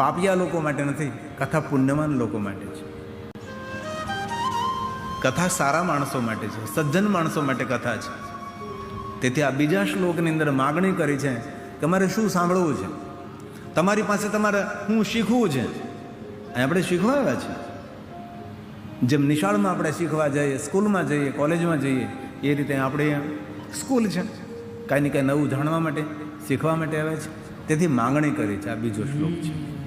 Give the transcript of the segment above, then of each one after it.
પાપિયા લોકો માટે નથી, કથા પુણ્યવાન લોકો માટે છે. કથા સારા માણસો માટે છે, સજ્જન માણસો માટે કથા છે. તેથી આ બીજા શ્લોકની અંદર માગણી કરી છે કે તમારે શું સાંભળવું છે? તમારી પાસે તમારે શું શીખવું છે? અને આપણે શીખવા આવ્યા છે. જેમ નિશાળમાં આપણે શીખવા જઈએ, સ્કૂલમાં જઈએ, કોલેજમાં જઈએ, એ રીતે આપણે સ્કૂલ છે. કાંઈ ને કાંઈ નવું જાણવા માટે, શીખવા માટે આવ્યા છે. તેથી માંગણી કરી છે આ બીજો શ્લોક છે.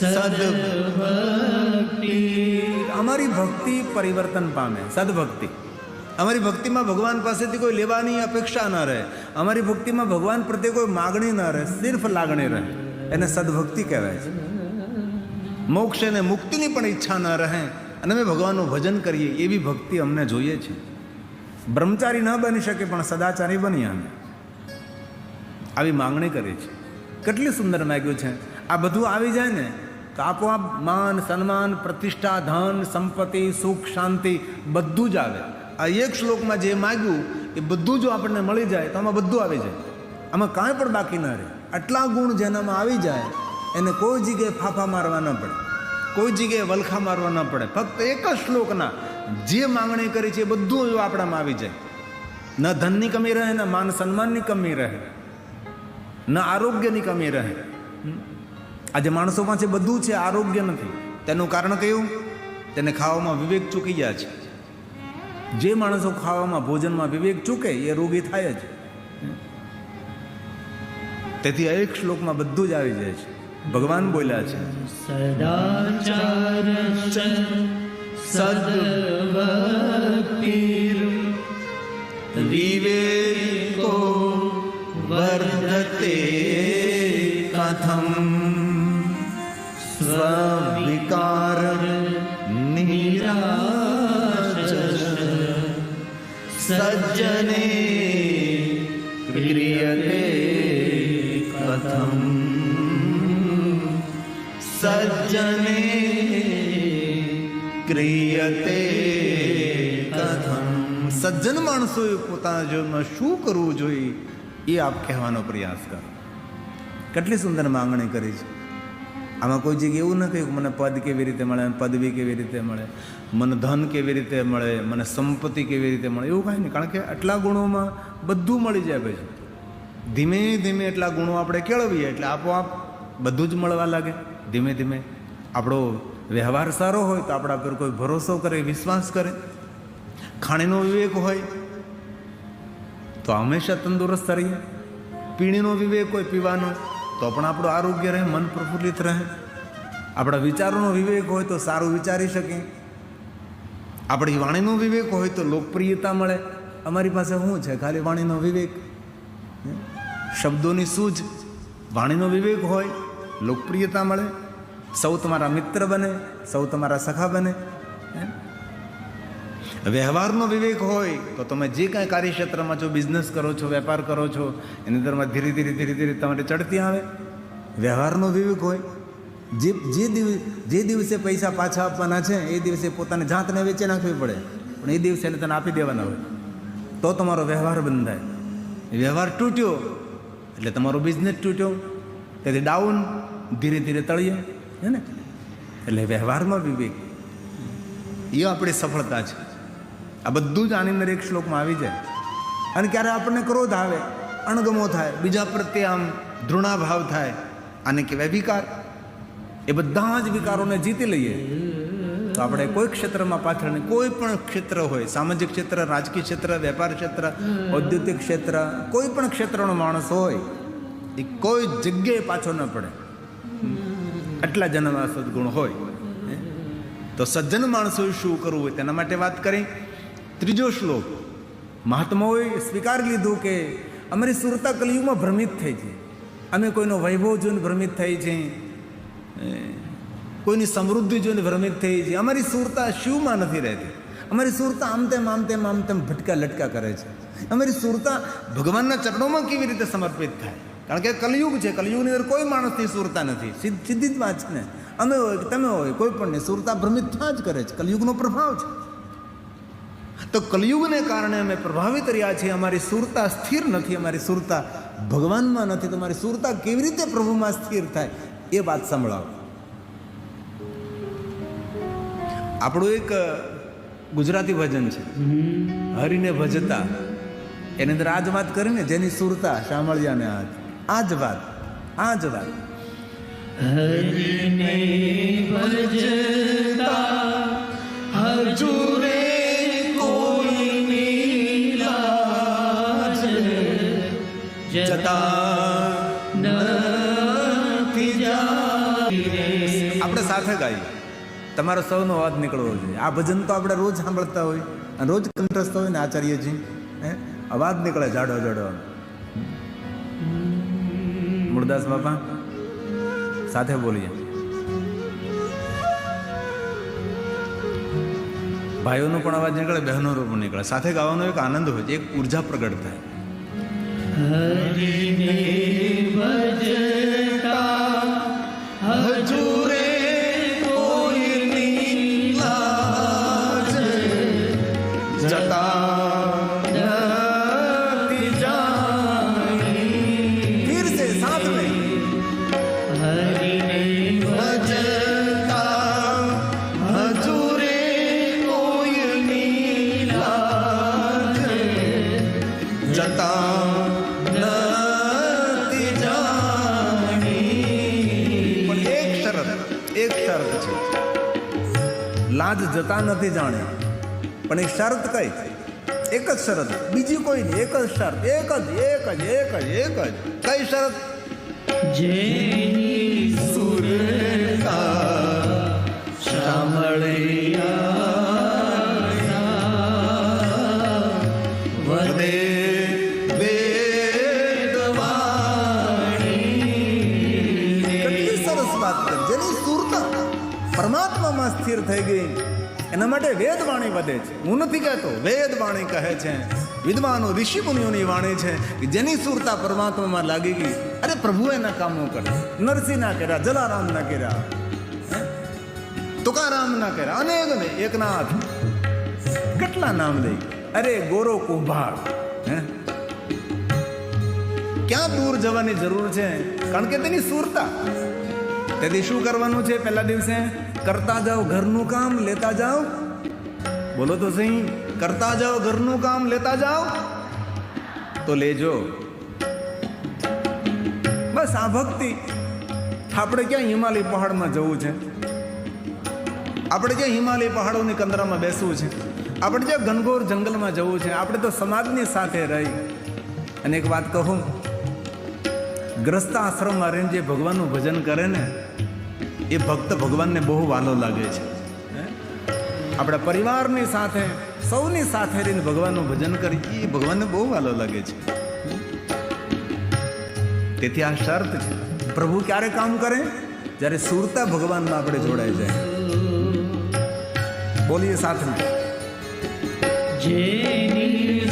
સદભક્તિ અમારી ભક્તિ પરિવર્તન પામે, સદભક્તિ. અમારી ભક્તિમાં ભગવાન પાસેથી કોઈ લેવાની અપેક્ષા ન રહે. અમારી ભક્તિમાં ભગવાન પ્રત્યે કોઈ માગણી ન રહે, સિર્ફ લાગણી રહે. એને સદભક્તિ કહેવાય છે. મોક્ષ અને મુક્તિની પણ ઈચ્છા ન રહે અને અમે ભગવાનનું ભજન કરીએ એવી ભક્તિ અમને જોઈએ છે. બ્રહ્મચારી ન બની શકે પણ સદાચારી બની અમે. આવી માંગણી કરી છે. કેટલી સુંદર માગ્યું છે. આ બધું આવી જાય ને, તો આપોઆપ માન, સન્માન, પ્રતિષ્ઠા, ધન, સંપત્તિ, સુખ, શાંતિ બધું જ આવે. આ એક શ્લોકમાં જે માગ્યું, એ બધું જો આપણને મળી જાય, તો આમાં બધું આવી જાય. આમાં કાંઈ પણ બાકી ન રહે. આટલા ગુણ જેનામાં આવી જાય, એને કોઈ જગ્યાએ ફાફા મારવા ન પડે. કોઈ જગ્યાએ વલખા મારવા ન પડે. ફક્ત એક જ શ્લોકના જે માંગણી કરી છે એ બધું જો આપણામાં આવી જાય. ન ધનની કમી રહે, ન માન સન્માનની કમી રહે. ન આરોગ્યની કમી રહે. આજે માણસો પાસે બધું છે આરોગ્ય નથી. તેનું કારણ કયું? તેને ખાવામાં વિવેક ચૂકી ગયા છે. જે માણસો ખાવામાં ભોજનમાં વિવેક ચૂકે એ રોગી થાય જ. તેથી એક શ્લોકમાં બધું જ આવી જાય છે. ભગવાન બોલ્યા છે. સદાચાર સદભક્તિ વિવેકો કથમ સ્વવિકાર નિરાશ સજ્જને ક્રિયતે કથમ સજ્જને ક્રિયતે કથમ સજ્જન માણસોએ પોતાના જીવનમાં શું કરવું જોઈએ એ આપ કહેવાનો પ્રયાસ કરો કેટલી સુંદર માંગણી કરી છે. આમાં કોઈ જગ્યાએ એવું ન કહ્યું કે મને પદ કેવી રીતે મળે, પદવી કેવી રીતે મળે, મને ધન કેવી રીતે મળે, મને સંપત્તિ કેવી રીતે મળે, એવું કાંઈ નહીં. કારણ કે આટલા ગુણોમાં બધું મળી જાય પછી. ધીમે ધીમે એટલા ગુણો આપણે કેળવીએ એટલે આપોઆપ બધું જ મળવા લાગે. ધીમે ધીમે આપણો વ્યવહાર સારો હોય તો આપણા પર કોઈ ભરોસો કરે, વિશ્વાસ કરે. ખાણીનો વિવેક હોય તો હંમેશા તંદુરસ્ત રહીએ. પીણીનો વિવેક હોય, પીવાનો. તો પણ આપણું આરોગ્ય રહે, મન પ્રફુલ્લિત રહે. આપણા વિચારોનો વિવેક હોય તો સારું વિચારી શકીએ આપણી વાણીનો વિવેક હોય તો લોકપ્રિયતા મળે. અમારી પાસે શું છે? ખાલી વાણીનો વિવેક? શબ્દોની સૂઝ. વાણીનો વિવેક હોય, લોકપ્રિયતા મળે. સૌ તમારા મિત્ર બને, સૌ તમારા સખા બને? વ્યવહારનો વિવેક હોય તો તમે જે કાંઈ કાર્યક્ષેત્રમાં છો બિઝનેસ કરો છો, વેપાર કરો છો, એની અંદરમાં ધીરે ધીરે ધીરે ધીરે તમારે ચડતી આવે. વ્યવહારનો વિવેક હોય. જે જે દિવ જે દિવસે પૈસા પાછા આપવાના છે, એ દિવસે પોતાની જાતને વેચી નાખવી પડે. પણ એ દિવસે એને તને આપી દેવાના હોય. તો તમારો વ્યવહાર બંધાય. વ્યવહાર તૂટ્યો, એટલે તમારો બિઝનેસ તૂટ્યો. તેથી ડાઉન ધીરે ધીરે તળીએ. હે ને? એટલે વ્યવહારમાં વિવેક. એ આપણી સફળતા છે. આ બધું જ આની અંદર એક શ્લોકમાં આવી જાય. અને ક્યારે આપણને ક્રોધ આવે, અણગમો થાય, બીજા પ્રત્યે આમ ધૃણાભાવ થાય, આને કહેવાય વિકાર. એ બધા જ વિકારોને જીતી લઈએ. તો આપણે કોઈ ક્ષેત્રમાં પાછળ નહીં, કોઈ પણ ક્ષેત્ર હોય, સામાજિક ક્ષેત્ર, રાજકીય ક્ષેત્ર, વેપાર ક્ષેત્ર, ઔદ્યોગિક ક્ષેત્ર, કોઈ પણ ક્ષેત્રનો માણસ હોય, એ કોઈ જગ્યાએ પાછો ન પડે. આટલા જન્મ સદગુણ હોય. તો સજ્જન માણસોએ શું કરવું હોય તેના માટે વાત કરી. ત્રીજો શ્લોક. મહાત્માઓએ સ્વીકાર લીધું કે અમારી સુરતા કલયુગમાં ભ્રમિત થઈ છે. અમે કોઈનો વૈભવ જોઈને ભ્રમિત થઈ છે. કોઈની સમૃદ્ધિ જોઈને ભ્રમિત થઈ છે. અમારી સુરતા શિવમાં નથી રહેતી. અમારી સુરતા આમ તેમ આમ તેમ આમ તેમ ભટકા લટકા કરે છે. અમારી સુરતા ભગવાનના ચરણોમાં કેવી રીતે સમર્પિત થાય? કારણ કે કલયુગ છે. કલયુગની અંદર કોઈ માણસની સુરતા નથી. સીધ- જ વાત છે ને. અમે હોય તમે હોય, કોઈ પણની સુરતા ભ્રમિત થયા જ કરે છે. કલયુગનો પ્રભાવ છે. તો કલયુગને કારણે અમે પ્રભાવિત રહ્યા છીએ. અમારી સુરતા સ્થિર નથી અમારી સુરતા ભગવાનમાં નથી. તમારી સુરતા કેવી રીતે પ્રભુમાં સ્થિર થાય એ વાત સંભળાવો. આપણું એક ગુજરાતી ભજન છે. હરિને ભજતા. એની અંદર આ જ વાત કરીને જેની સુરતા શામળિયાને હાથ આ જ વાત આ જ વાત. હરિને ભજતા. તમારો સૌનો અવાજ નીકળવો જોઈએ. આ ભજન તો આપણે રોજ સાંભળતા હોય. અને રોજ કંઠસ્થ હોય ને આચાર્યજી, હે? અવાજ નીકળે જાડો જાડો મુરદાસ બાપા, સાથે બોલીએ. ભાઈઓનો પણ અવાજ નીકળે, બહેનોનો પણ નીકળે. સાથે ગાવાનો એક આનંદ હોય છે, એક ઊર્જા પ્રગટ થાય. હરિને ભજતા લાજ નથી જાણે? પણ એ શરત કઈ એક જ શરત. બીજી કોઈ એક જ શરત. એક જ એક જ એક જ એક જ. કઈ શરત? જે પરમાત્મામાં સ્થિર થઈ ગઈ. એના માટે વેદ વાણી વધે છે. હું નથી કહેતો, વેદ વાણી કહે છે. વિદ્વાનો ઋષિ મુનિઓની વાણી છે કે જેની સુરતા પરમાત્મામાં લાગી ગઈ. અરે પ્રભુ એના કામો કરે નરસિંહ ના કર્યા, જલારામ ના કર્યા. હે? તુકારામ ના કર્યા. અનેક ને એકનાથ. કેટલા નામ લઈ અરે ગોરો કુંભાર. હે? ક્યાં દૂર જવાની જરૂર છે? કારણ કે તેની સુરતા. તેથી શું કરવાનું છે પહેલા દિવસે? કરતા જાઓ ઘરનું કામ લેતા જાઓ બોલો તો સહી કરતા જાઓ ઘરનું કામ લેતા જાઓ તો લેજો બસ આ ભક્તિ આપણે ક્યાં હિમાલય પહાડમાં જવું છે આપણે ક્યાં હિમાલય પહાડોની કંદરામાં બેસવું છે આપણે ક્યાં ઘનઘોર જંગલમાં જવું છે આપણે તો સમાજની સાથે રહી। અને એક વાત કહું, ગ્રસ્ત આશ્રમમાં રહીને જે ભગવાનનું ભજન કરે ને એ ભક્ત ભગવાનને બહુ વાલો લાગે છે? આપણા પરિવારની સાથે, સૌની સાથે રહીને ભગવાનનું ભજન કરી એ ભગવાનને બહુ વાલો લાગે છે. તેથી આ શરત છે. પ્રભુ ક્યારે કામ કરે? જ્યારે સુરતા ભગવાનમાં આપણે જોડાઈ જાય. બોલીએ સાથમાં જેની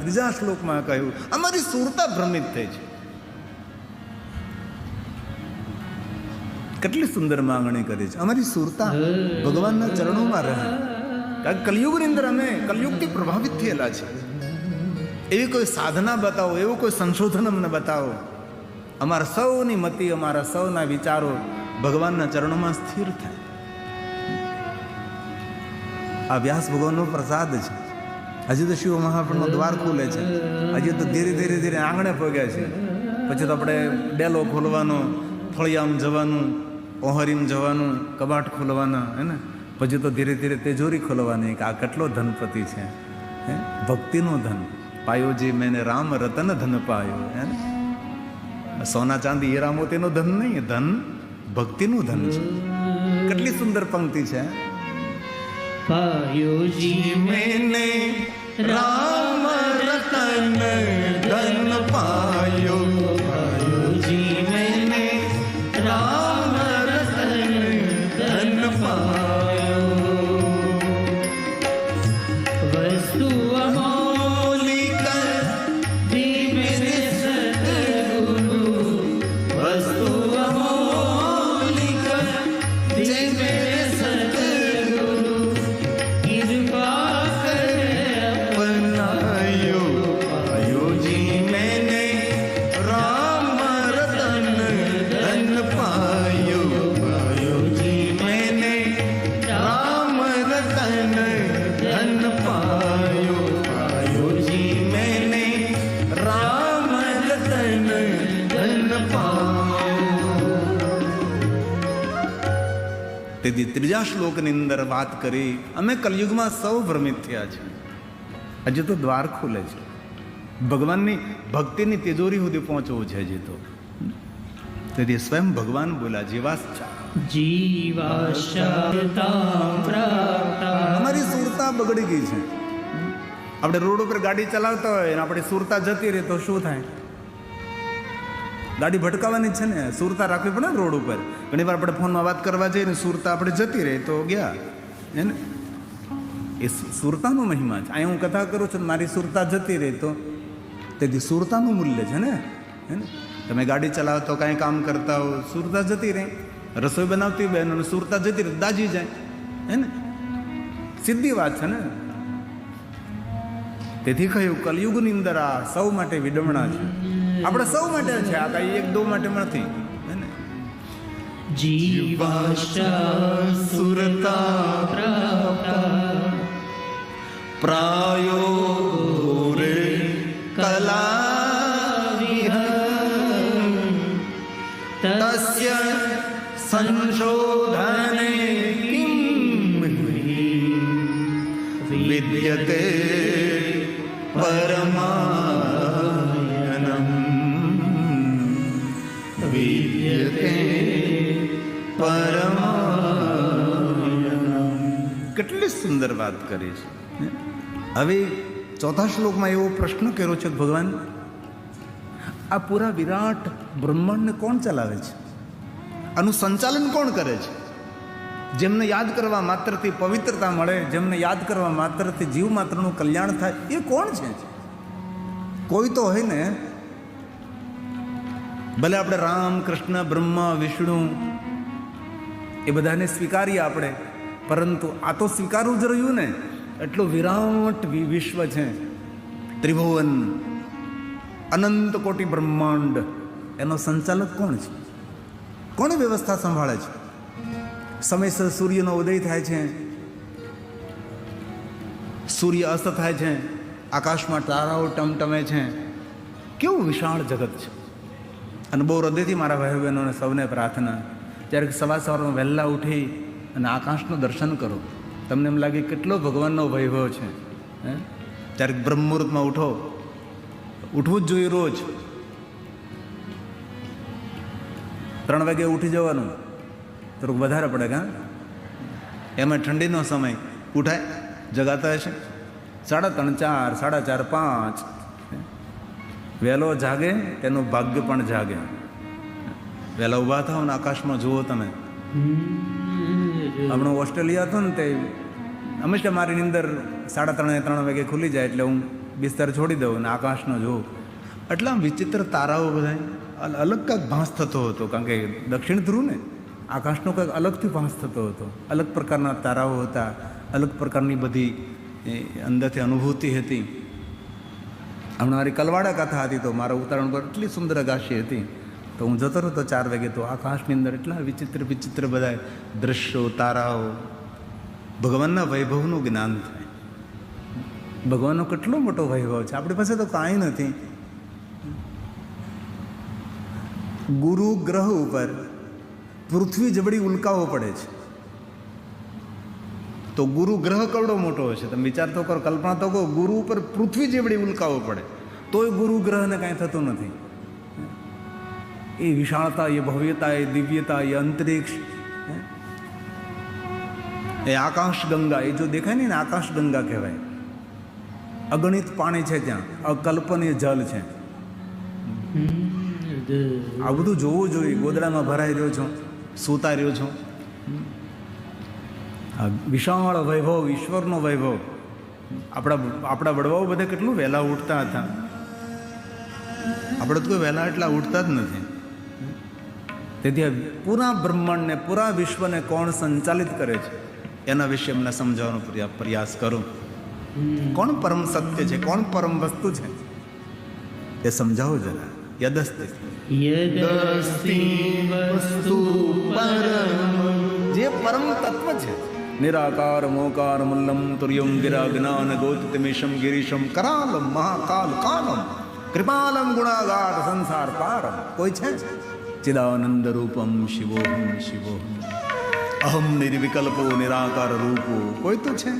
ત્રીજા શ્લોકમાં કહ્યું, અમારી સુરતા ભ્રમિત થઈ છે. કેટલી સુંદર માંગણી કરી છે. અમારી સુરતા ભગવાનના ચરણોમાં રહે. કલયુગની અંદર અમે કલયુગથી પ્રભાવિત થયેલા છે એવી કોઈ સાધના બતાવો, એવું કોઈ સંશોધન અમને બતાવો. અમારા સૌની મતિ, અમારા સૌના વિચારો ભગવાનના ચરણોમાં સ્થિર થાય. આ વ્યાસ ભગવાનનો પ્રસાદ છે. હજી તો શિવ મહાપ્રભુનો દ્વાર ખુલે છે. હજી તો ધીરે ધીરે ધીરે આંગણે પગ્યા છે. પછી તો આપણે ડેલો ખોલવાનો, ફળિયામ જવાનું, ઓહરીમ જવાનું, કબાટ ખોલવાના, હે ને? પછી તો ધીરે ધીરે તેજોરી ખોલવાની, કે આ કેટલો ધનપતિ છે, હે? ભક્તિનો ધન. પાયો જે મેને રામ રતન ધન પાયો, હે સોના ચાંદી હીરા મોતીનો ધન નહીં, ધન ભક્તિનું ધન છે. કેટલી સુંદર પંક્તિ છે પાયો જી મેને राम रतन धन पायो। ત્રીજા શ્લોકની અંદર વાત કરી અમે કલયુગમાં સૌ ભ્રમિત થયા છીએ હજી તો દ્વાર ખુલે છે. ભગવાનની ભક્તિની તિજોરી સુધી પહોંચવું છે હજી તો. તેથી સ્વયં ભગવાન બોલા જીવાશ્ચા અમારી સુરતા બગડી ગઈ છે. આપણે રોડ ઉપર ગાડી ચલાવતા હોય અને આપણી સુરતા જતી રહે તો શું થાય? ગાડી ભટકાવાની છે ને, સુરતા રાખવી પડે રોડ ઉપર. ઘણી વાર આપણે ફોનમાં વાત કરવા જઈએ ને, સુરતા આપણે જતી રહે તો ગયા. હે ને? એ સુરતાનો મહિમા છે. અહીંયા હું કથા કરું છું મારી સુરતા જતી રહે તો. તેથી સુરતાનું મૂલ્ય છે ને? હે ને? તમે ગાડી ચલાવો તો કાંઈ કામ કરતા હો, સુરતા જતી રહે. રસોઈ બનાવતી બેન અને સુરતા જતી રહે, દાજી જાય. હે ને? સીધી વાત છે ને? તેથી કહ્યું, કલયુગની અંદર આ સૌ માટે વિડમણા છે. આપણે સૌ માટે છે આ કઈ એક દો માટે નથી. હે ને? જીવાશા સુરતા પ્રાયો સુંદર વાત કરી છે. હવે ચોથા શ્લોકમાં એવો પ્રશ્ન કર્યો છે ભગવાન, આ પૂરા વિરાટ બ્રહ્માંડને કોણ ચલાવે છે? આનું સંચાલન કોણ કરે છે? જેમને યાદ કરવા માત્રથી પવિત્રતા મળે, જેમને યાદ કરવા માત્રથી જીવ માત્રનું કલ્યાણ થાય, એ કોણ છે? કોઈ તો હોય ને, ભલે આપણે રામ, કૃષ્ણ, બ્રહ્મા, વિષ્ણુ, એ બધાને સ્વીકારીએ આપણે પરંતુ આ તો સ્વીકારવું જ રહ્યું ને. એટલું વિરાટ વિશ્વ છે. ત્રિભુવન, અનંત કોટી બ્રહ્માંડ, એનો સંચાલક કોણ છે? કોણ વ્યવસ્થા સંભાળે છે? સમયસર સૂર્યનો ઉદય થાય છે. સૂર્ય અસ્ત થાય છે. આકાશમાં તારાઓ ટમટમે છે. કેવું વિશાળ જગત છે. અને બહુ હૃદયથી મારા ભાઈ બહેનોને સૌને પ્રાર્થના. જ્યારે સવાર સવારમાં વહેલા ઉઠી અને આકાશનું દર્શન કરો. તમને એમ લાગે કેટલો ભગવાનનો વૈભવ છે, હે? ત્યારે બ્રહ્મુહૂર્તમાં ઉઠો, ઉઠવું જ જોઈએ રોજ. ત્રણ વાગે ઉઠી જવાનું. થોડુંક વધારે પડે કાં એમાં ઠંડીનો સમય. ઉઠાય, જગાતા હશે. સાડા ત્રણ, ચાર, સાડા ચાર, પાંચ વહેલો જાગે, તેનું ભાગ્ય પણ જાગે. વહેલા ઊભા થાવ ને આકાશમાં જુઓ તમે. હમણાં ઓસ્ટ્રેલિયા હતો ને તે હંમેશા મારી નીંદર સાડા ત્રણે ત્રણ વાગે ખુલી જાય એટલે હું બિસ્તર છોડી દઉં અને આકાશનો જોઉં. એટલા વિચિત્ર તારાઓ બધા અલગ કાંક ભાંસ થતો હતો, કારણ કે દક્ષિણ ધ્રુવ ને આકાશનો કંઈક અલગથી ભાંસ થતો હતો. અલગ પ્રકારના તારાઓ હતા, અલગ પ્રકારની બધી અંદરથી અનુભૂતિ હતી. હમણાં મારી કલવાડા કથા હતી તો મારા ઉતારણ પર એટલી સુંદર ગાશી હતી. તો હું જતો રહ્યો ચાર વાગે તો આકાશની અંદર એટલા વિચિત્ર વિચિત્ર બધા દ્રશ્યો, તારાઓ, ભગવાનના વૈભવનું જ્ઞાન થાય. ભગવાનનો કેટલો મોટો વૈભવ છે? આપણી પાસે તો કાંઈ નથી. ગુરુ ગ્રહ ઉપર પૃથ્વી જબડી ઉલ્કાઓ પડે છે. તો ગુરુ ગ્રહ કવડો મોટો હશે? તમે વિચાર તો કરો, કલ્પના તો કહો ગુરુ ઉપર પૃથ્વી જેવડી ઉલ્કાઓ પડે. તોય ગુરુ ગ્રહને કાંઈ થતું નથી. એ વિશાળતા એ ભવ્યતા એ દિવ્યતા એ અંતરિક્ષ એ આકાશ ગંગા એ જો દેખાય ને આકાશ ગંગા કહેવાય અગણિત પાણી છે ત્યાં અકલ્પનીય જલ છે આ બધું જોવું જોઈએ ગોદડામાં ભરાઈ રહ્યો છો સૂતા રહ્યો છો વિશાળ વૈભવ ઈશ્વરનો વૈભવ આપણા આપણા વડવાઓ બધા કેટલું વહેલા ઉઠતા હતા આપણે તો કોઈ વહેલા એટલા ઉઠતા જ નથી તેથી આ પૂરા બ્રહ્માંડને પૂરા વિશ્વને કોણ સંચાલિત કરે છે? એના વિશે એમને સમજાવવાનો પ્રયાસ કરું. કોણ પરમ સત્ય છે? કોણ પરમ વસ્તુ છે? એ સમજાવો જરા. યદસ્તિ. વસ્તુ પરમ. જે પરમ તત્વ છે. નિરાકાર મોકાર મુલ્લમ તુર્યમ ગિરા જ્ઞાન ગોતમિશમ ગિરીશમ કરાલમ મહાકાલ કાલમ કૃપાલમ ગુણાગાર સંસાર પારમ. કોઈ છે ચિદાનંદ રૂપમ શિવોહમ શિવોહમ અહમ નિર્વિકલ્પો નિરાકાર રૂપો કોઈ તો છે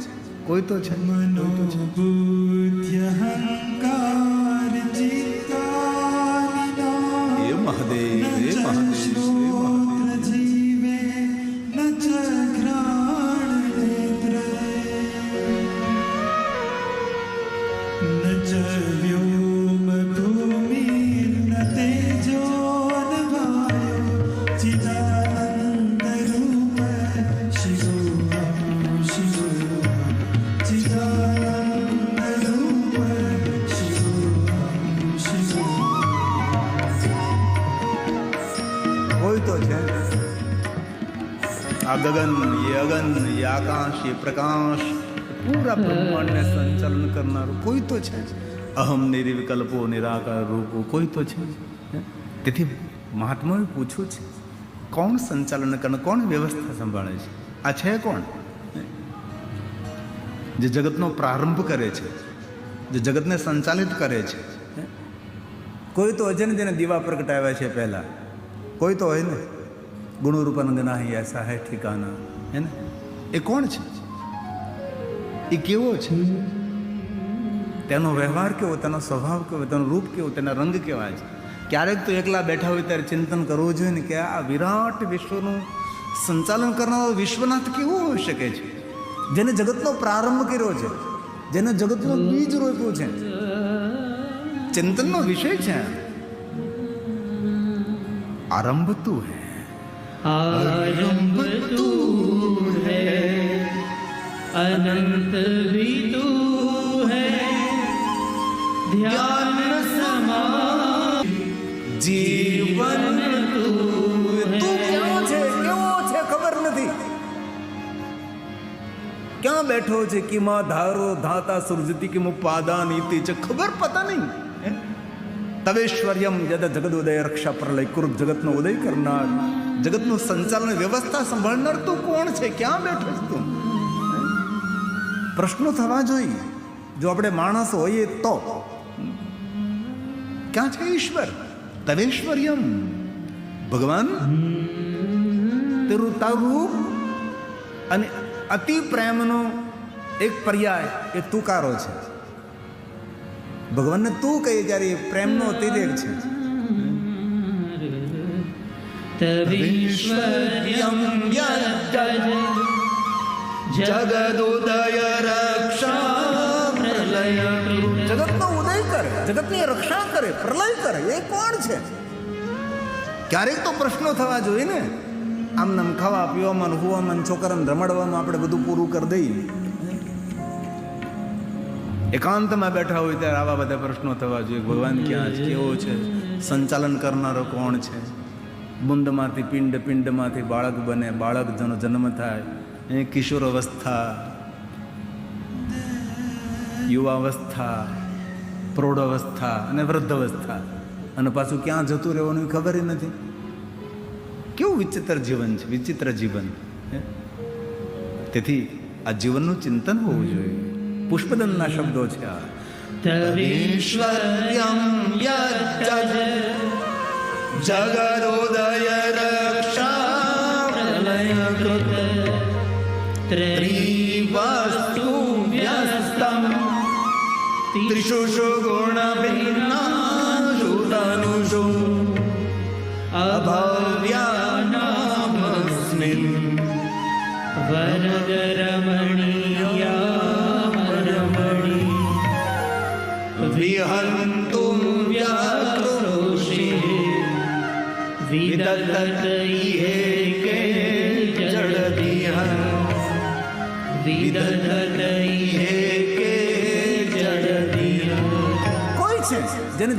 કોઈ તો છે કોઈ આકાશ એ પ્રકાશ, પૂરા બ્રહ્માંડને સંચાલન કરનારું કોઈ તો છે અહમ નિર્વિકલ્પો નિરાકાર રૂપો કોઈ તો છે? તેથી મહાત્માએ પૂછ્યું છે, કોણ સંચાલન કરે, કોણ વ્યવસ્થા સંભાળે છે? આ છે કોણ? જે જગતનો પ્રારંભ કરે છે, જે જગતને સંચાલિત કરે છે? કોઈ તો અજન જેને દીવા પ્રગટાવ્યા છે પહેલાં. કોઈ તો હોય ને? ગુણરૂપન ગનાહી એસા હે ઠિકાના હે ને? એ કોણ છે? એ કેવો છે? તેનો વ્યવહાર કેવો, તેનો સ્વભાવ કેવો, તેનો રૂપ કેવો, તેના રંગ કેવા છે? ક્યારેક તો એકલા બેઠા હોય ત્યારે ચિંતન કરવું જોઈએ ને કે આ વિરાટ વિશ્વનું સંચાલન કરનારો વિશ્વનાથ કેવો હોઈ શકે છે? જેને જગતનો પ્રારંભ કર્યો છે, જેને જગતનો બીજ રોપ્યો છે. ચિંતનનો વિષય છે. આરંભ તું હે. આરંભ તું अनंत भी तू है ध्यान समा જીવન તું ક્યાં છે કેવો છે ખબર નથી ક્યાં બેઠો છે કિમા ધારો ધાતા સુરજતી કિમ ઉપાદાન ઇતિ છે ખબર પતા નહીં હે? તવેશ્વર્યમ યદ જગદોદય રક્ષા પ્રલય કુરુપ જગતનો ઉદય કરનાર જગતનું સંચાલન વ્યવસ્થા સંભાળનાર તું કોણ છે? ક્યાં બેઠો છે તું? પ્રશ્નો થવા જોઈએ. જો આપણે માણસ હોઈએ તો. ક્યાં છે ઈશ્વર? તવેશ્વર્યમ. ભગવાન? તેરું તારું. અને અતિ પ્રેમનો એક પર્યાય એ તુકારો છે. ભગવાનને તું કહીએ ત્યારે એ પ્રેમનો અતિરેક છે. तवीश्वर्यं यद्दज જગદોદય રક્ષા प्रलय જગતનો ઉદય કરે જગતની રક્ષા કરે પ્રલય કરે એ કોણ છે ક્યારેક તો પ્રશ્નો થવા જોઈએ ને આમ નામ ખાવા પીવામાં ને હુવામાં ને છોકરાને રમાડવામાં આપણે બધું પૂરું કરી દઈએ એકાંતમાં બેઠા હોય ત્યારે આવા બધા પ્રશ્નો થવા જોઈએ ભગવાન ક્યાં છે કેવો છે સંચાલન કરનારો કોણ છે બુંદમાંથી પિંડ, પિંડમાંથી બાળક બને બાળક જેનો જન્મ થાય, એ કિશોરાવસ્થા, યુવાવસ્થા, પ્રૌઢાવસ્થા અને વૃદ્ધાવસ્થા. અને પાછું ક્યાં જતું રહેવાનું ખબર જ નથી. કેવું વિચિત્ર જીવન છે, વિચિત્ર જીવન તેથી આ જીવનનું ચિંતન હોવું જોઈએ. પુષ્પદનના શબ્દો છે આ. તવીશ્વર્યમ जगदोदय रक्षा त्रिवस्तु व्यस्तम् त्रिषु गुणभिन्नाशुतनुषु अभव्या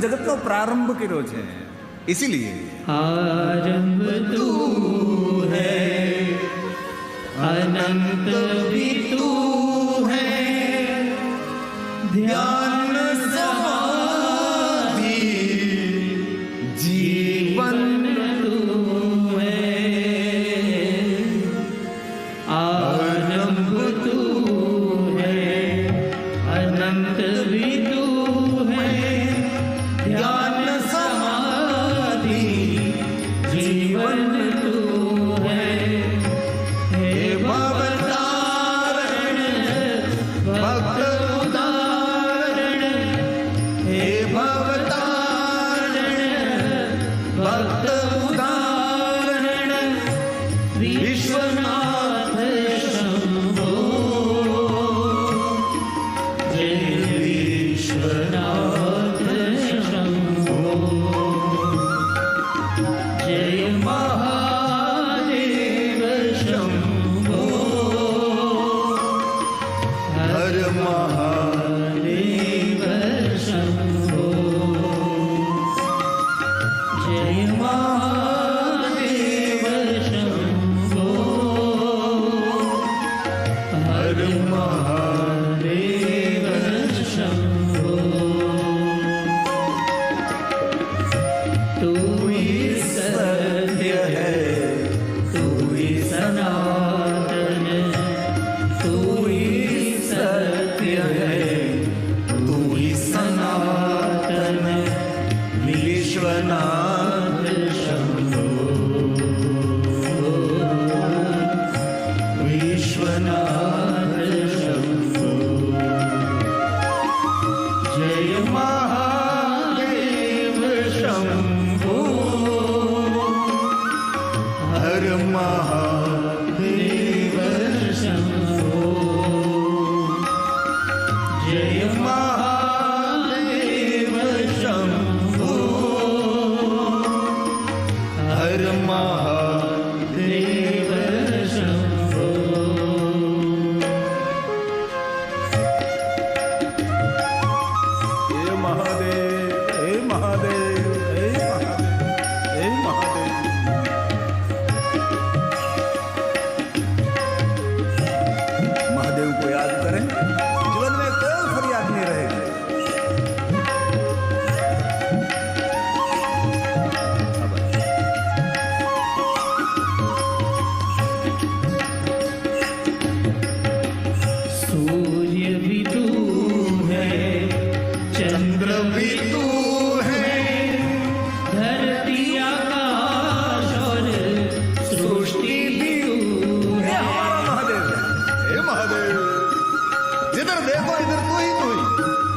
જગતનો પ્રારંભ रोज है। इसीलिए। आरंभ तू है अनंत भी तू है। ध्यान जिधर देखो इधर तू ही तू ही